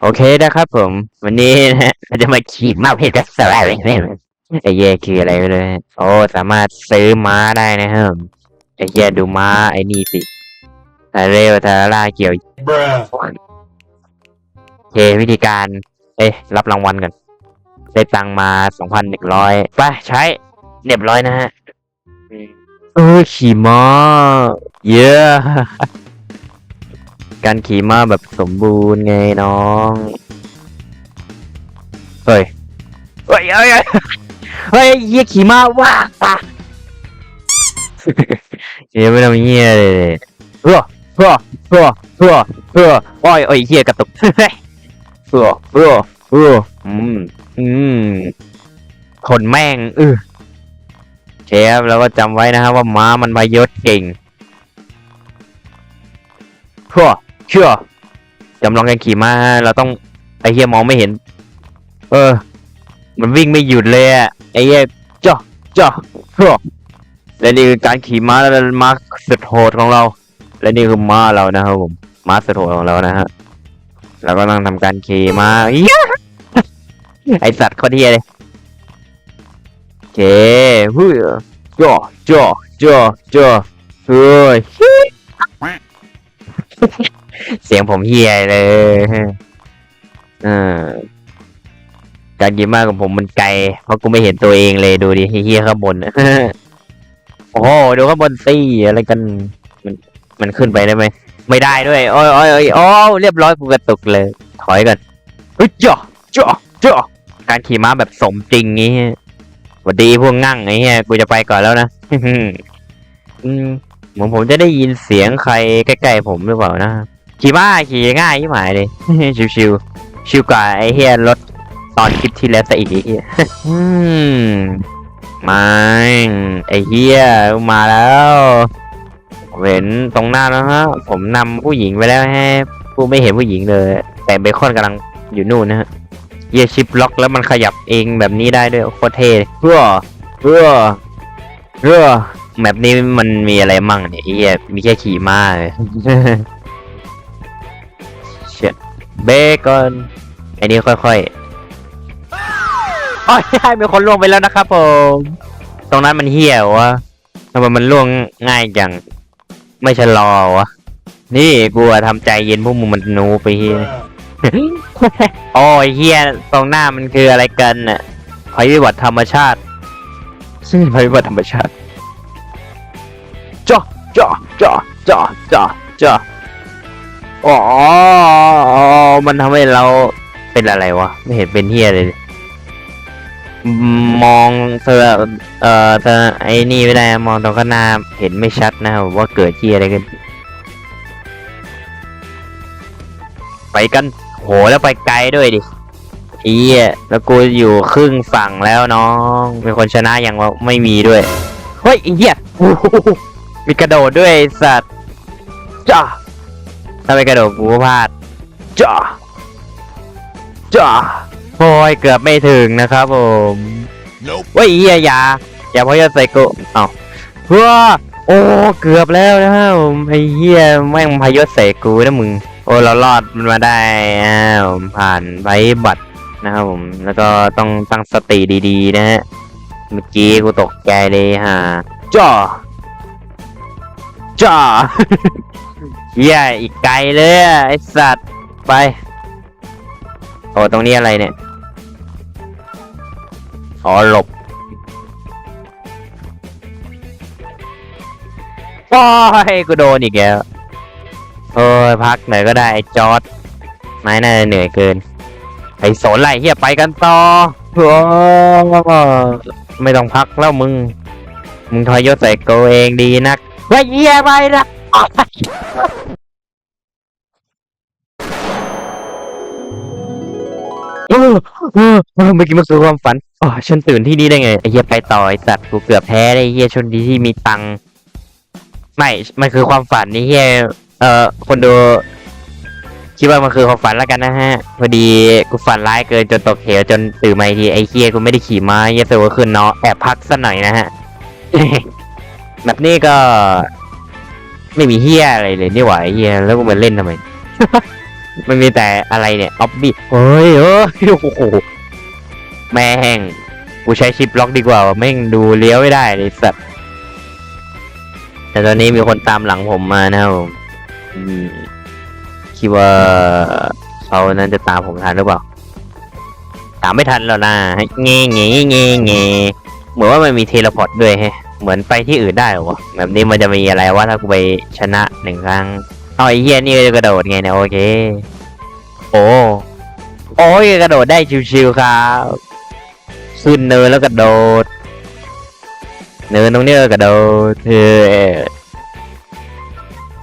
โอเคนะครับผม วันนี้นะฮะเราจะมาขี่ม้าเพชรกันสบายเลยไอ้เหี้ยคืออะไรไปเลยโอ้สามารถซื้อม้าได้นะครับไอ้เหี้ยดูม้าไอ้นี่สิทาเรลทาร่าเกี่ยวโอเควิธีการ เอ้ยรับรางวัลกันได้ตังมาสองพันหนึ่งร้อยไปใช้เรียบร้อยนะฮะเออขี่ม้าเยอะ การขี่ม้าแบบสมบูรณ์ไงน้อง เฮ้ย เฮ้ยเฮ้ยเฮ้ยเฮ้ยเหี้ยขี่ม้าว้าปะเหี้ยไม่ทำเหี้ยเลยเฮ้อเฮ้อเฮ้อเฮ้อเฮ้อโอ้ยโอ้ยเหี้ยกระตุกเฮ้ยเฮ้อเฮ้อเฮ้ออืมอืมคนแม่งเออเชฟแล้วก็จำไว้นะครับว่าม้ามันพยศเก่งเชื่อ เชื่อจำลองการขี่ม้าเราต้องไอ้เหี้ยมองไม่เห็น เออ มันวิ่งไม่หยุดเลยอะไอ้เหี้ยจ้าจ้าเชื่อและนี่คือการขี่ม้าและม้าสุดโหดของเรา และนี่คือม้าเรานะครับผมม้าสุดโหดของเรานะฮะเราก็ต้องทำการขี่ม้าเหี้ยไอสัตว์โคนเทียเลยโอเคฮู้จ้าจ้าจ้าจ้าเฮ้ย เสียงผมเฮียเลยเออการยิมมากของผมมันไกล เพราะกูไม่เห็นตัวเองเลยดูดิเฮียข้างบนโอ้โหดูข้างบนสิอะไรกัน มันมันขึ้นไปได้ไหมไม่ได้ด้วยโอ้ยโอ้ยโอ้ยโอ้เรียบร้อยกูกระตุกเลย ถอยกันเฮ้ยจ่อจ่อจ่อการขี่ม้าแบบสมจริงงี้สวัสดีพวกงั่งไอ้เหี้ยกูจะไปก่อนแล้วนะอืมเหมือนผมจะได้ยินเสียงใครใกล้ๆผมหรือเปล่านะ ขี่ม้าขี่ง่ายยิ่งหมายเลย ชิวๆชิวกว่าไอ้เฮียรถตอนคลิปที่แล้วซะอีกไอ้เฮียอืมไม่ไอ้เฮียมาแล้วเห็นตรงหน้าแล้วฮะ ผมนำผู้หญิงไปแล้วฮะผู้ไม่เห็นผู้หญิงเลย แต่เบคอนกำลังอยู่นู่นนะฮะเฮียชิปล็อกแล้วมันขยับเองแบบนี้ได้ด้วยโคตรเท่เลยเพื่อเพื่อเพื่อแมปนี้มันมีอะไรมั่งเนี่ยไอ้เฮียมีแค่ขี่ม้าเลยเเบคอนอ้นี่ค่อยๆโอ้ยให้มีคนล่วงไปแล้วนะครับผม ตรงนั้นมันเหี้ยวะทำไมมันล่วงง่ายจัง ไม่ชะลอวะ นี่กูอะทำใจเย็นพวกมึงมันนูไปเฮียโอ้ยเฮียตรงหน้ามันคืออะไรกันน่ะภัยพิบัติธรรมชาติ ซึ่งภัยพิบัติธรรมชาติจ้าจ้าจ้าจ้าจ้าจ้า อ๋อ มันทำให้เราเป็นอะไรวะ ไม่เห็นเป็นเฮียเลยอืมมองเธอเอ่อเธอไอ้นี่ไม่ได้ มองตรงข้างหน้าเห็นไม่ชัดนะครับว่าเกิดที่อะไรกัน ไปกัน โหแล้วไปไกลด้วยดิอียแล้วกูอยู่ครึ่งฝั่งแล้วน้องเป็นคนชนะอย่างว่าไม่มีด้วย เฮ้ยไอ้เหี้ยโอ้โหมีกระโดดด้วยไอ้สัตว์จ้า ถ้าไม่กระโดดกูก็พลาดจ้าจ้าโอ้ยเกือบไม่ถึงนะครับผม Nope. เฮ้ยไอ้เหี้ยอย่าอย่าเพราะจะใส่กูเอ้าว้าโอ้เกือบแล้วนะครับผมไอ้เหี้ยแม่งพยศใส่กูนะมึงโอ้เรารอดมันมาได้อ้าวผ่านไว้บัตรนะครับผมแล้วก็ต้องตั้งสติดีๆ นะฮะเมื่อกี้กูตกใจเลยฮะจ้าจ้า เฮียอีกไกลเลยอะไอสัตว์ ไป โอ้ตรงนี้อะไรเนี่ย อ๋อหลบโอ้ยกูโดนอีกแล้วเอ้ยพักหน่อยก็ได้ไอ้จอร์ดนายน่าจะเหนื่อยเกิน ไอ้สนไรเฮียไปกันต่อโอ้ไม่ต้องพักแล้วมึง มึงทอยยศใส่กูเองดีนักเฮ้ยเฮียไปนะ เออเออเมื่อกี้มันคือความฝันอ๋อฉันตื่นที่นี่ได้ไงไอ้เฮียไปต่อไอ้สัตว์กูเกือบแพ้ได้ไอ้เฮียชนดีที่มีตังค์ไม่มันคือความฝันนี่เฮียเอ่อคนดูคิดว่ามันคือความฝันแล้วกันนะฮะ พอดีกูฝันร้ายเกินจนตกเหวจนตื่นมาอีกทีไอ้เฮียกูไม่ได้ขี่ม้าเฮียตัวขึ้นเนาะแอบพักสักหน่อยนะฮะแบบนี้ก็ ไม่มีเฮียอะไรเลยนี่หว่าไอ้เฮียแล้วกูมาเล่นทำไม มันมีแต่อะไรเนี่ยออบบี้เฮ้ยเอ้ยโอ้โหแม่งกูใช้ชิปล็อกดีกว่าว่ะแม่งดูเลี้ยวไม่ได้เลยสัตว์แต่ตอนนี้มีคนตามหลังผมมานะครับผมอืมคิดว่าเขานั้นจะตามผมทันหรือเปล่า ตามไม่ทันแล้วนะเงี้เงี้เงี้เงี้เหมือนว่ามันมีเทเลพอร์ตด้วยแฮะ เหมือนไปที่อื่นได้เหรอวะแบบนี้มันจะมีอะไรวะถ้ากูไปชนะหนึ่งครั้ง เอาไอ้เหี้ยนี่ก็จะกระโดดไงเนี่ยโอเค โอ้โอ้ยกระโดดได้ชิวๆครับขึ้นเนินแล้วกระโดด เนินตรงนี้กระโดดเออ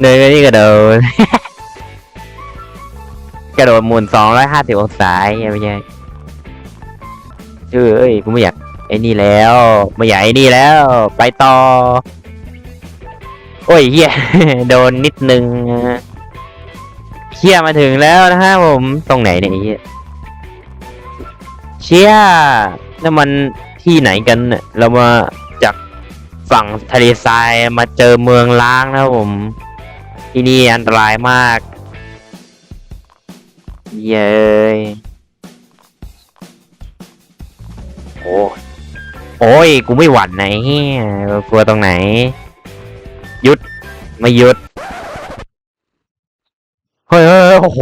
เนินนี่กระโดด กระโดดหมุนสองร้อยห้าสิบองศาไอ้ไม่ใช่เอ้ยกูไม่อยากไอ้นี่แล้ว ไม่อยากไอ้นี่แล้ว ไปต่อ โอ้ยเฮียโดนนิดนึงนะเฮียมาถึงแล้วนะฮะผม ตรงไหนเนี่ยเฮียเชี่ยนั่นมันที่ไหนกันเนี่ยเรามาจากฝั่งทะเลทรายมาเจอเมืองล้างนะครับผม ที่นี่อันตรายมาก เย้ยโอ้โอ้ย กูไม่หวั่นไหนกลัวตรงไหน หยุด ไม่หยุด เฮ้ยเฮ้ยโอ้โห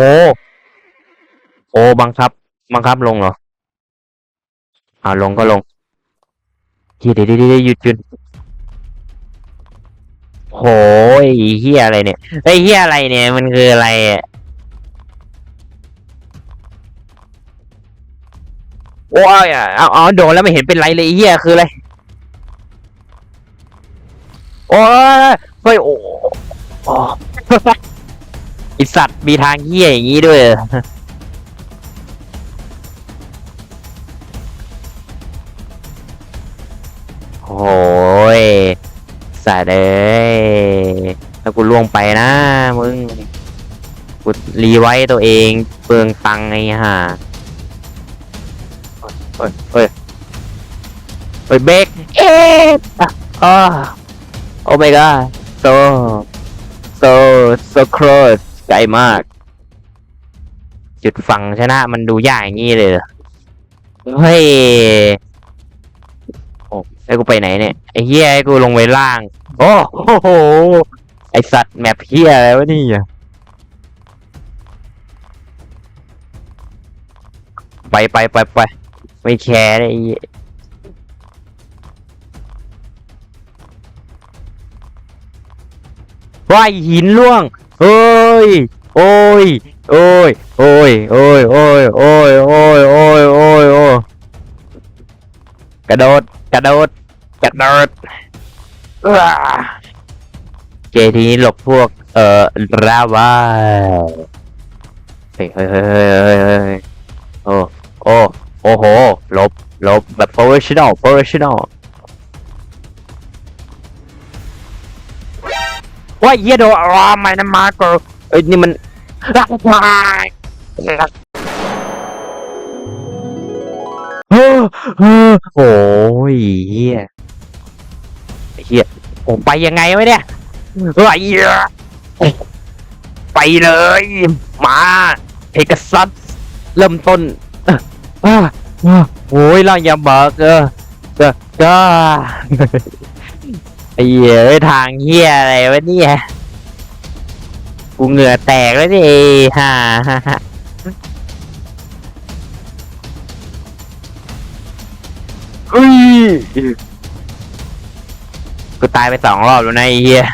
โอ้บังคับ บังคับลงเหรอ อ่าลงก็ลงเฮียเดี๋ยวเดี๋ยวหยุดหยุดโหยเฮียอะไรเนี่ยไอ้เฮียอะไรเนี่ย มันคืออะไรอะโอ้ยอะเอาเอาโดนแล้วไม่เห็นเป็นไรเลยเฮียคืออะไร โอ้ยเฮ้ยโอ้โอ้ไอสัตว์มีทางเฮียอย่างนี้ด้วย โอ้ยสัตว์เอ้ยถ้ากูล่วงไปนะ มึง กูรีไว้ตัวเองเปลืองตังไงฮะเฮ้ยเฮ้ยเฮ้ยเบรกเอ๊ะอะ โอ้ my god so so so close ไกลมาก จุดฝั่งชนะมันดูยากอย่างนี้เลยเหรอเฮ้ยโอ้ไอ้กูไปไหนเนี่ยไอ้เฮียไอ้กูลงไปล่าง โอ้โหไอสัตว์แมปเฮียอะไรวะนี่อะไปไปไปไปไม่แคร์ไอ้ ว่ายหินล่วงเฮ้ยโอ้ยโอ้ยโอ้ยโอ้ยโอ้ยโอ้ยโอ้ยโอ้ยโอ้ยโอ้ยกระโดดกระโดดกระโดดอ้าเจทีนี้หลบพวก เอ่อราวาเฮ้ยเฮ้ยเฮ้ยเฮ้ยเฮ้ยเฮ้ยโอ้โอ้โอ้โหลบลบแบบ professional professional ว่าเหี้ยโดนรอไม่นะมาเกอร์เอ้ยนี่มันรักวาโอ้ยเฮียเฮียผมไปยังไงวะเนี่ยเฮ้ยเหี้ยไปเลย มาเพกัสัสเริ่มต้นอ้าอ้าโอ้ยเราอย่าบอกเออเออก็ ไอ้เหี้ยเอ้ยทางเฮี้ยอะไรวะเนี่ยกูเหงื่อแตกแล้วดิฮ่าฮ่าฮ่าอุ้ยกูตายไปสองรอบแล้วนะไอ้เฮี้ย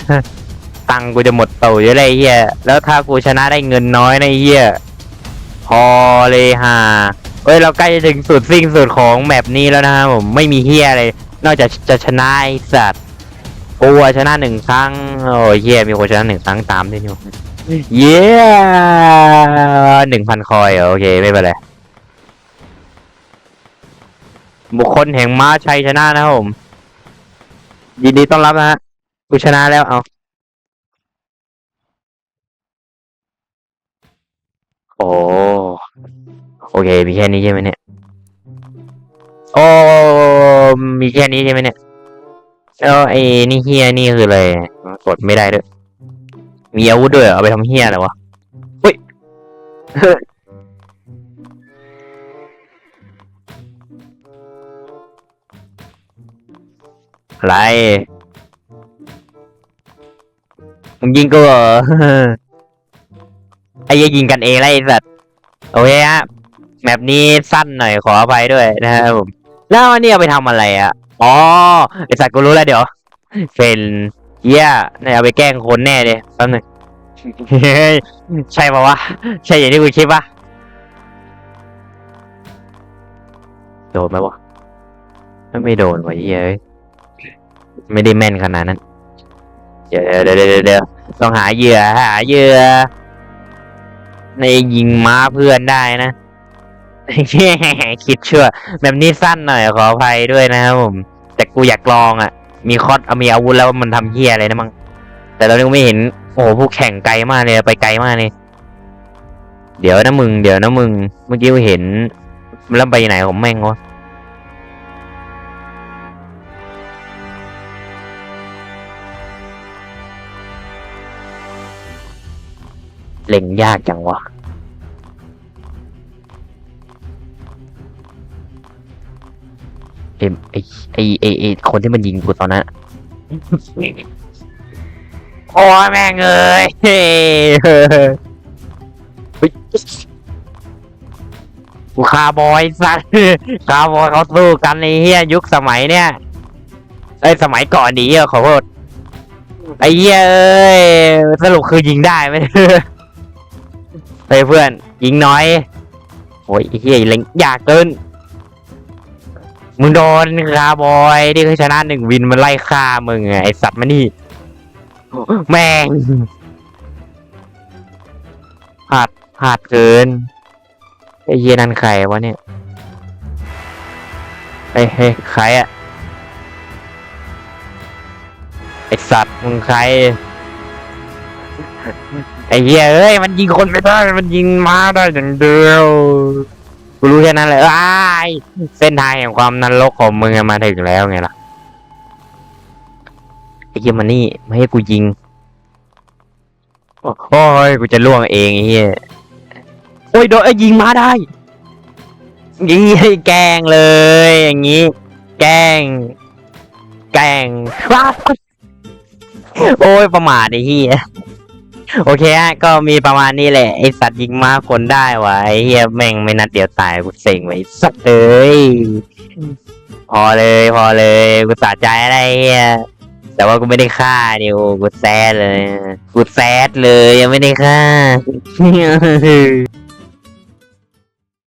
ตังค์กูจะหมดเต่าเยอะเลยไอ้เฮี้ยแล้วถ้ากูชนะได้เงินน้อยในะไอ้เฮียพอเลยฮ่าเฮ้ยเราใกล้จะถึงสุดสิ้นสุดของแมปนี้แล้วนะครับผมไม่มีเฮี้ยอะไรนอกจากจะชนะไอ้สัตว์ กูอะชนะหนึ่งครั้ง โอ้ยเฮียมีคนชนะหนึ่งครั้งตามด้วยนี่เย้หนึ่งพันคอยเหรอโอเคไม่เป็นไรบุคคลแห่งม้าชัยชนะนะครับผม ยินดีต้อนรับนะฮะกูชนะแล้วเอาโอ้โอเค มีแค่นี้ใช่ไหมเนี่ย โอ้ มีแค่นี้ใช่ไหมเนี่ย แล้วไอ้นี่เฮียนี่คืออะไรกดไม่ได้ด้วย มีอาวุธด้วยเอาไปทำเฮียอะไรวะเฮ้ยอะไรมึงยิงกูเหรอไอ้ยยิงกันเองแล้วไอ้สัตว์โอเคฮะแมปนี้สั้นหน่อยขออภัยด้วยนะครับผมแล้วอันนี้เอาไปทำอะไรอะ อ๋อไอสัตว์กูรู้แล้วเดี๋ยวเป็นเหี้ยเนี่ยเอาไปแกล้งคนแน่เลยแป๊บหนึงเฮ้ยใช่ปะวะ ใช่อย่างที่กูคิดปะโดนไหมวะไม่โดนวะเหี้ยเอ้ยไม่ได้แม่นขนาดนั้นเดี๋ยวเดี๋ยวเดี๋ยวเดี๋ยวเดี๋ยวต้องหาเหยื่อหาเหยื่อในยิงม้าเพื่อนได้นะ คิดเชื่อแบบนี้สั้นหน่อยขออภัยด้วยนะครับผม แต่กูอยากลองอะ มีคอดเอามีอาวุธแล้วมันทำเฮียอะไรนะมั้งแต่เรายังไม่เห็น โอ้โหผู้แข่งไกลมากเลยไปไกลมากเลยเดี๋ยวนะมึง เดี๋ยวนะมึง เมื่อกี้เห็นมันแล้วไปไหนของแม่งวะเล็งยากจังวะ เอ็มไอไอไอไอคนที่มันยิงกูตอนนั้นโอ้ยแม่งเอ้ยเฮ้ยเฮ้ยกูคาร์บอยสัตว์คาร์บอยเขาสู้กันในเฮียยุคสมัยเนี่ยไอยสมัยก่อนดีอะขอโทษไอ้เหี้ยเอ้ยสรุปคือยิงได้ไหมเฮ้ยเพื่อนยิงน้อยโอ้ยไอ้เฮียเล็งยากเกิน มึงโดนคาร์บอยที่เคยชนะหนึ่งวินมันไล่ฆ่ามึงไอสัตว์มานี่ แม่งพลาดพลาดเกินไอเหี้ยนั่นใครวะเนี่ยเฮ้ยเฮ้ยใครอะไอสัตว์มึงใครไอ้เหี้ยเอ้ยมันยิงคนไม่ได้มันยิงม้าได้อย่างเดียว กูรู้แค่นั้นเลยอ้ายเส้นทางแห่งความนรกของมึงอะมาถึงแล้วไงล่ะไอ้เหี้ยมันนี่ไม่ให้กูยิง โอ้ยกูจะล่วงเองไอ้เหี้ยโอ้ยโดนไอ้ยิงมาได้ยิงให้แกลงเลย อย่างงี้ แกลงแกลงว้าโอ้ยประมาทไอ้เหี้ย โอเคฮะก็มีประมาณนี้แหละ ไอสัตว์ยิงมาคนได้วะไอเฮียแม่งไม่นัดเดียวตายกูเซ็งไว้สัตว์เลยพอเลยพอเลยกูสะใจอะไรเฮียแต่ว่ากูไม่ได้ฆ่าดิโอกูแซดเลย กูแซดเลยยังไม่ได้ฆ่า